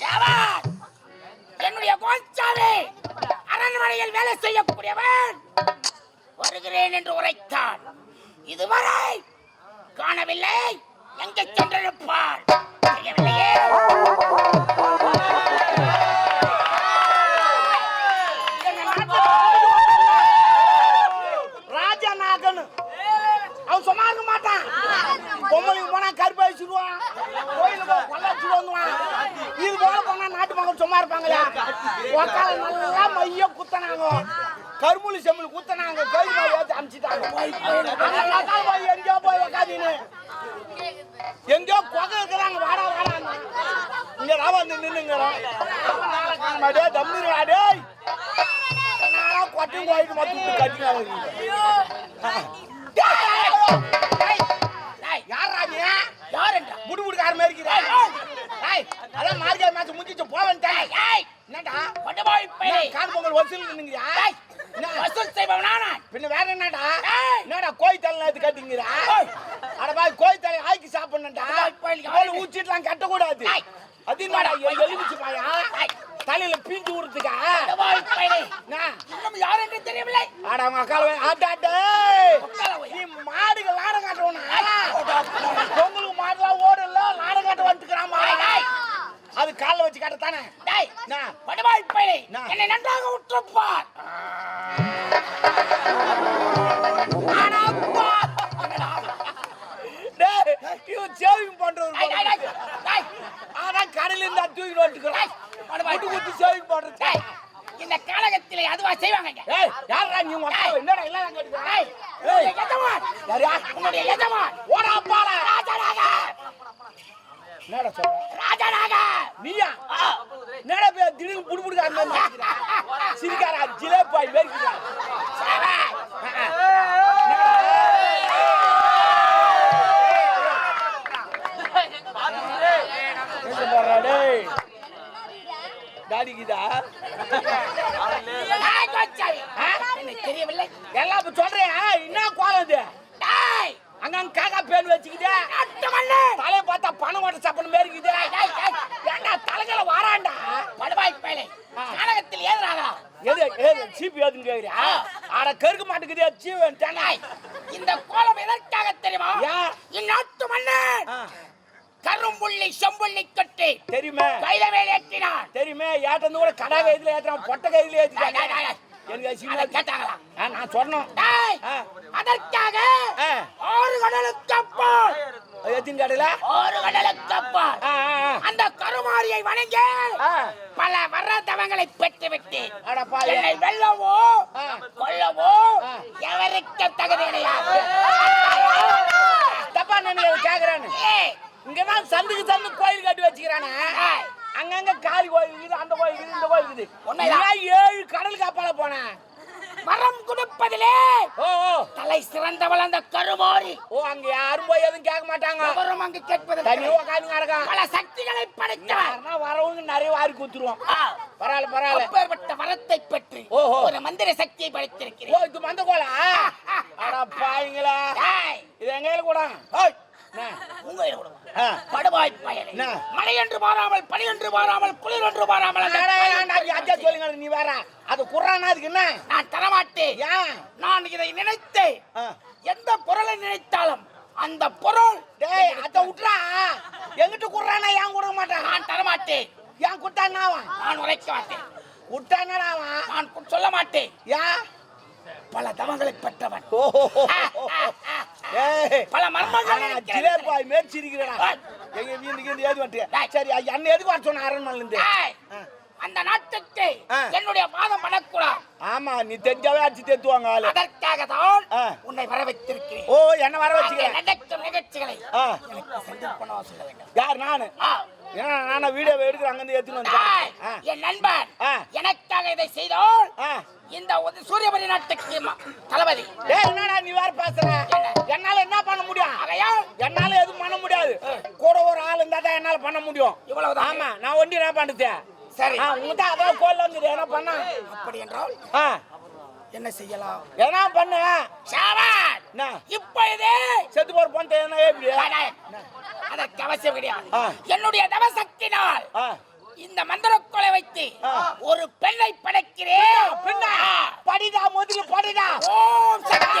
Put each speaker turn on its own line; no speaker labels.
ஷாபாஷ்! என்னுடைய கோச்சாவே அரண்மனையில் வேலை செய்யக்கூடியவன் வருகிறேன் என்று உரைத்தான். இதுவரை காணவில்லை. எங்கே சென்றிருப்பாள் தெரியவில்லையே.
இருப்பாங்களா? உக்கால நல்லா மைய குத்தனாங்க. கருமுலி செம்மல் குத்தனாங்க. கோயில் மேல ஏத்தி அமிச்சிட்டாங்க. போய் எங்கேயோ போய் உக்காதீன்னு எங்கேயோ கொகை இருக்கிறாங்க. வாடா வாடா. இங்க நான் வந்து நின்னுங்கிறோம் டே தம்பிரா டேய் நானா கொட்டையும் கோயிலுக்கு மொத்தம் கட்டினாங்க. யார் ராஜியா
யார் என்றா
புடு புடுக்கார மாதிரி இருக்கிற அதான் மார்கழி மாசம் முடிஞ்சிச்சு போவன்ட்டேன்
ஏய்
என்னடா?
படுபாய் பையலே
கார் பொங்கல் வசூல்
ஏய், வசூல் செய்பவனா நான்?
பின்ன வேற என்னடா. என்னடா கோய் தலை நேத்து கட்டிங்கிறா
ஏய்.
அட பாய் கோய் தலை ஆக்கி சாப்பிடணும்டா. அவளை ஊச்சிட்டுலாம் கட்டக்கூடாது.
ஏய்.
அது என்னடா எலுமிச்சு பாயா. தலையில பீஞ்சு விடுறதுக்கா
இன்னும் யார் என்று தெரியவில்லை.
ஆட அவங்க அக்கால ஆட்டாட்டே
படுபாய் பையலே.
என்ன?
நன்றாக உற்றுப்பார்
சேவிங்
டேய்,
ஆனா கடையில இருந்து தூக்கிட்டு வந்துக்கிறான் குட்டி குட்டி சேவிங் பண்றது
இந்த காலகத்திலே அதுவா செய்வாங்க
யாரா நீ என்னடா எல்லாம்
எஜமான். உன்னுடைய எஜமான்.
ஓடா அப்பால
ராஜனாக
என்னடா சொல்ற? நீயா?
ஆ.
என்னடா போய் திடீர்னு புடு புடுக்க அந்த சிரிக்காரா ஜிலேபாய்.
ஆ? எனக்கு தெரியவில்லை.
எல்லாம் சொல்றேன். என்ன கோலம் இது? அங்கங்க காக்கா பேன் வச்சுக்கிட்டே.
கானகத்தில் ஏறுறாங்களா?
எது எது சீப்பு ஏதுன்னு கேக்குறியா? ஆட கருக்க மாட்டேங்குதே சீவன்
டேய், இந்த கோலம் எதற்காக தெரியுமா? இந்நாட்டு மன்னன் கரும்புள்ளி செம்புள்ளி கட்டி
தெரியுமே.
கையில மேல் ஏற்றினான்.
தெரியுமே ஏட்டந்து கூட கடை கைதுல ஏத்துறான் பொட்டை கைதுல
டேய்.
எனக்கு அசிங்கமா
கேட்டாங்களா?
நான் சொன்னோம்.
அதற்காக. ஆறு கடலுக்கு அப்பால்
எத்தின்
ஆறு கடலுக்கு அப்பால். அந்த கருமாரியை வணங்கி. பல வரதவங்களை பெற்றுவிட்டு என்னை வெல்லவோ. கொல்லவோ. எவருக்கு தகுதி கிடையாது
தப்பா நினைக்க கேக்குறானு இங்கதான் சந்துக்கு சந்து கோயில் கட்டி வச்சுக்கிறானே அங்கங்க காளி கோயில் இருக்குது அந்த கோயில் இருக்குது இந்த கோயில் இருக்குது ஏழு கடல் காப்பால போனேன்
வரம் கொடுப்பதிலே.
ஓ ஓ.
தலை சிறந்தவள் அந்த கருமாரி
ஓ அங்க யாரும் போய் எதுவும் கேட்க மாட்டாங்க.
எவரும் அங்கு கேட்பது
தனி உக்காந்து கிடக்கான்
பல சக்திகளை படைத்தவன்
யாருன்னா வரவங்க நிறைய வாரி குத்துருவோம் பரவாயில்ல பரவாயில்ல.
அப்பேற்பட்ட வரத்தை பெற்று
ஓஹோ.
ஒரு மந்திர சக்தியை
ஓ
படைத்திருக்கிறேன்
இது மந்த கோலா அட பாவிங்களா
டேய்,
இது எங்க கூட
உங்க கொடுங்க. படுவாய் பயலே? மழை என்று மாறாமல் பனி என்று மாறாமல் குளிர் என்று மாறாமல்
சொல்லுங்க நீ வேற. அது குர்றானா அதுக்கு என்ன?
நான் தரமாட்டேன். நான் இதை நினைத்து
ஆ.
எந்த பொருளை நினைத்தாலும் அந்த பொருள்
டேய் அத விட்றா. எங்கிட்ட குர்றானா ஏன் கொடுக்க மாட்டான்?
நான் தரமாட்டேன்.
ஏன் குட்டானா அவன்
நான் உரைக்க மாட்டேன்.
குட்டானடா அவன்?
நான் சொல்ல மாட்டேன்.
ஏன்?
பல தவங்களை பெற்றவன் பல மர்மங்கள்.
ஜிலேபாய்
ஏய்.
எங்க வீட்டுக்கு ஏது வந்துட்டு. சரி என்ன எதுக்கு வர சொன்ன அரண்மனையில இருந்து
டேய்,
ஆ.
அந்த நாட்டுக்கு. என்னுடைய பாதம் படக்கூடாது
ஆமா நீ தெரிஞ்சாவே அடிச்சு தேத்துவாங்க ஆளு.
அதற்காக தான். உன்னை வர வைத்திருக்கிறேன்
ஓ என்ன வர
அங்கே
வச்சுக்கிறேன்
நடக்கும் நிகழ்ச்சிகளை
யார் நானு. ஏன்னா நானா வீடியோ எடுக்கிற அங்க இருந்து எடுத்துன்னு
டேய்,
வந்தேன்
என் நண்பன். எனக்காக இதை செய்தோல். இந்த உத- சூரியபரி நாட்டுக்கு தளபதி.
என்னடா நீ வேற பேசுற?
என்ன?
என்னால என்ன பண்ண முடியும்?
ஆகையால்
என்னால எதுவும் பண்ண முடியாது. கூட ஒரு ஆள் இருந்தா தான் என்னால பண்ண முடியும்.
இவ்வளவுதான்.
ஆமா நான் ஒண்டி என்ன பண்ணுது
சரி.
ஆ உங்ககிட்ட அதான் கோல்ல வந்து என்ன பண்ண?
அப்படி என்றால்
ஆ.
என்ன செய்யலாம்?
என்ன பண்ண.
ஷாபான்
என்ன?
இப்பொழுதே
செத்து போற பொண்ணு என்ன எப்படி.
அதற்கு அவசியம் கிடையாது. என்னுடைய தவசக்தினால்
ஆ.
இந்த மந்திரக்கோலை வைத்து ஒரு பெண்ணை படைக்கிறேன்.
பெண்ணா? படிடா முதல்ல படிடா.
ஓம் சக்தி.